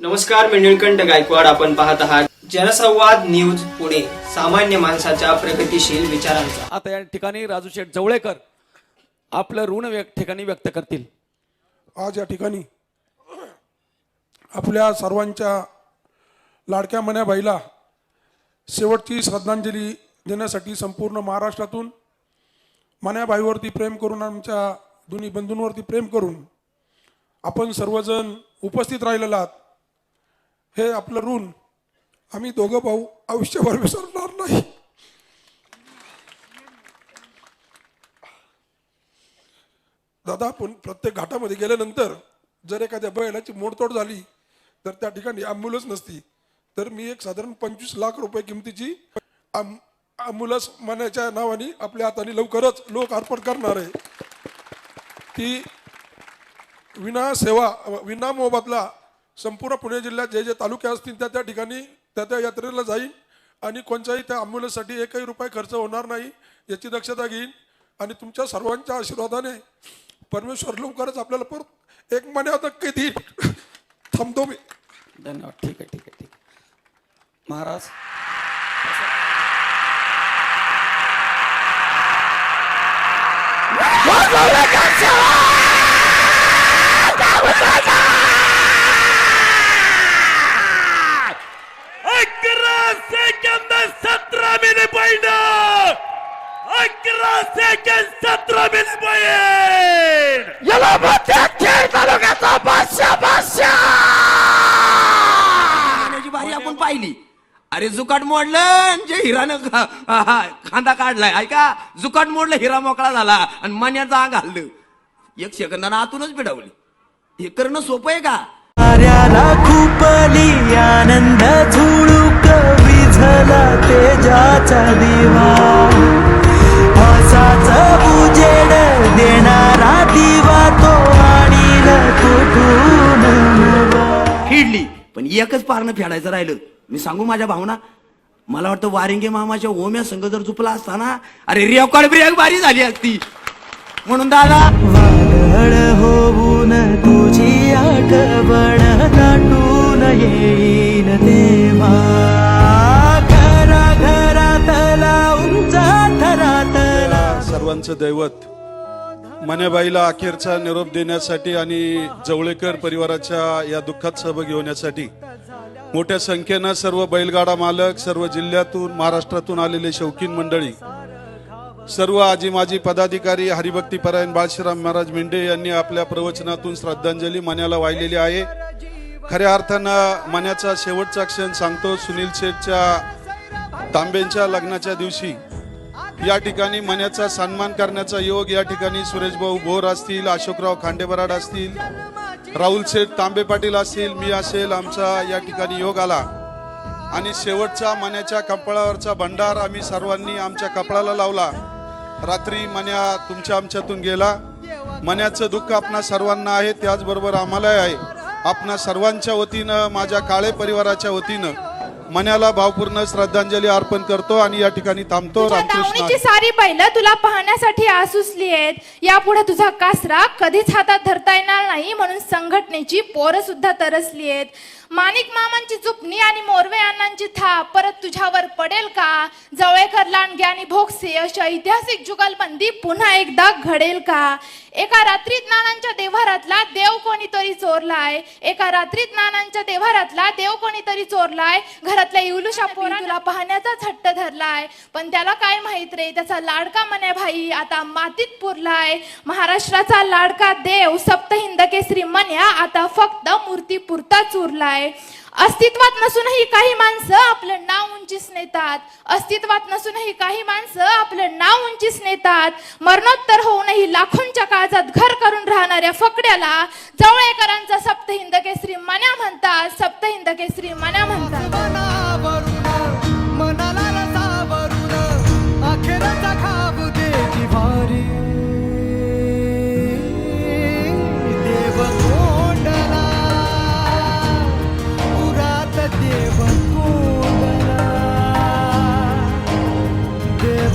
नमस्कार मी निळकंठ गायकवाड. आपण पाहत आहात जनसंवाद न्यूज पुणे. सामान्य माणसाच्या प्रगतिशील विचारांचा. आता या ठिकाणी राजू शेठ जवळेकर आपलं ऋण व्यक्त ठिकाणी व्यक्त करतील. आज या ठिकाणी आपल्या सर्वांच्या लाडक्या मन्याबाईला शेवटची श्रद्धांजली देण्यासाठी संपूर्ण महाराष्ट्रातून मन्याबाईवरती प्रेम करून आमच्या दोन्ही बंधूंवरती प्रेम करून आपण सर्वजण उपस्थित राहिलेला आहात. हे आपलं ऋण आम्ही दोघं भाऊ आयुष्यभर विसरणार नाही. दादा आपण प्रत्येक घाटामध्ये गेल्यानंतर जर एखाद्या बैलाची मोडतोड झाली तर त्या ठिकाणी ॲम्ब्युलन्स नसती. तर मी एक साधारण पंचवीस लाख रुपये किमतीची ॲम- ॲम्ब्युलन्स मनाच्या नावाने आपल्या हाताने लवकरच लोक अर्पण करणार आहे. ती विना सेवा विना मोबदला संपूर्ण पुणे जिल्ह्यात जे जे तालुके असतील त्या त्या ठिकाणी त्या त्या यात्रेला जाईन. आणि कोणत्याही त्या ॲम्ब्युलन्ससाठी एकही रुपये खर्च होणार नाही याची दक्षता घेईन. आणि तुमच्या सर्वांच्या आशीर्वादाने परमेश्वर लवकरच आपल्याला परत एक महिन्यात नक्की देईल. थांबतो मी. धन्यवाद. ठीक आहे ठीक आहे ठीक आहे. महाराज. अकरा पॉइंट अकरा सेकंद सतरा मिली पॉइंट याला खेळ तालुक्याचा पाण्याची बारी आपण पाहिली. अरे जुकाट मोडलं आणि जे हिरानं खा- हा, हा, खांदा काढलाय. ऐका जुकाट मोडलं हिरा मोकळा झाला आणि मण्याचं आग हल्लं. एक सेकंदानं आतूनच पिडावली हे करणं सोपं आहे का? साऱ्याला खुपली आनंद झुळूक विझला. तेजाचा दिवा. असाच उजेड देणारा दिवा तो आणील कुठून नवा. फिडली पण एकच पारणं फेडायचं राहिलं. मी सांगू माझ्या भावना? मला वाटतं वारिंगे मामाच्या ओम्या संघ जर झुपला असताना अरे रेकॉर्ड ब्रेक बारी झाली असती. म्हणून दादा वादळ होऊन तुझी आठवण दाटून येईन तेव्हा. थरातला दैवत मनेबाईला अखेरचा निरोप देण्यासाठी आणि जवळेकर परिवाराच्या या दुःखात सहभागी होण्यासाठी मोठ्या संख्येनं सर्व बैलगाडा मालक सर्व जिल्ह्यातून महाराष्ट्रातून आलेले शौकीन मंडळी सर्व आजी माजी पदाधिकारी हरिभक्तीपरायण बाळशीराम महाराज मेंढे यांनी आपल्या प्रवचनातून श्रद्धांजली मन्याला वाहिलेली आहे. खऱ्या अर्थानं मन्याचा शेवटचा क्षण सांगतो सुनील शेठच्या तांबेंच्या लग्नाच्या दिवशी या ठिकाणी मन्याचा सन्मान करण्याचा योग या ठिकाणी सुरेश भाऊ भोर असतील अशोकराव खांडेबराड असतील राहुल शेठ तांबे पाटील असतील मी असेल आमचा या ठिकाणी योग आला. आणि शेवटचा मन्याच्या कपाळावरचा भंडार आम्ही सर्वांनी आमच्या कपाळाला लावला. रात्री मन्या तुमच्या आमच्यातून गेला. मन्याचं दुःख आपणा सर्वांना आहे त्याचबरोबर आम्हालाही आहे. आपणा सर्वांच्या वतीनं माझ्या काळे परिवाराच्या वतीनं मन्याला भावपूर्ण श्रद्धांजली अर्पण करतो आणि या ठिकाणी थांबतो रामकृष्ण. सारी बैल तुला पाहण्यासाठी आसुसली आहेत. यापुढे तुझा कासरा कधीच हातात धरता येणार नाही म्हणून संघटनेची पोरं सुद्धा तरसली आहेत. माणिक मामांची चुपणी आणि मोरवे अण्णांची थाप परत तुझ्यावर पडेल का? जवळेकर लांडगे आणि भोगसे अशी ऐतिहासिक जुगलबंदी पुन्हा एकदा घडेल का? एका रात्रीत नानांच्या देव्हारातला देव कोणीतरी चोरलाय. एका रात्रीत नानांच्या देव्हारातला देव कोणीतरी चोरलाय. घरातल्या इवलुशा पोरा तुला पाहण्याचाच हट्ट धरलाय. पण त्याला काय माहीत रे त्याचा लाडका मन्या भाई आता मातीत पुरलाय. महाराष्ट्राचा लाडका देव सप्तहिंद केसरी मन्या आता फक्त मूर्ती पुरताच उरलाय अस्तित्वात नसूनही काही माणसं आपलं नाव उंचीस नेतात. अस्तित्वात नसूनही काही माणसं आपलं नाव उंचीस नेतात. मरणोत्तर होऊनही लाखोंच्या काळजात घर करून राहणाऱ्या फकड्याला जवळेकरांचा सप्तहिंद केसरी मन्या म्हणतात. सप्तहिंद केसरी मन्या म्हणतात. मनाला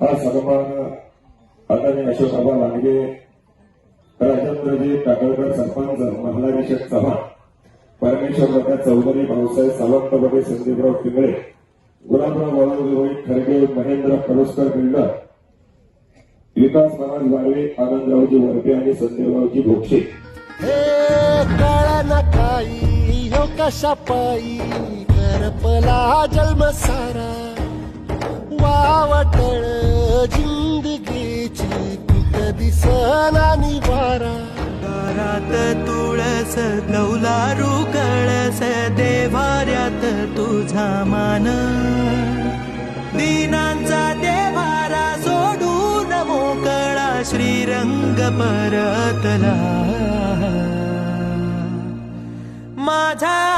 हा सन्मान आदरणीय अशोकराव लांडगे राजेंद्रजी टाकळकर सरपंच महिलाभिषेक सभा परमेश्वर बघा चौधरी भाऊसाहेब सावंत बघे संदीपराव पिंगळे गुलाबराव वळवले रोहित खरगे महेंद्र पलुसकर बिल्डर विकास महाराज वाळवे आनंदरावजी वरपे आणि संदीपरावजी भोक्षे कशा पायी? करपला जन्म सारा. वावटळ जिंदगीची कुठ दिसना निवारा. दारात तुळस कौलारू रुकळस देवाऱ्यात तुझा मान. दिनांचा देवारा सोडून मोकळा श्रीरंग परतला. माझा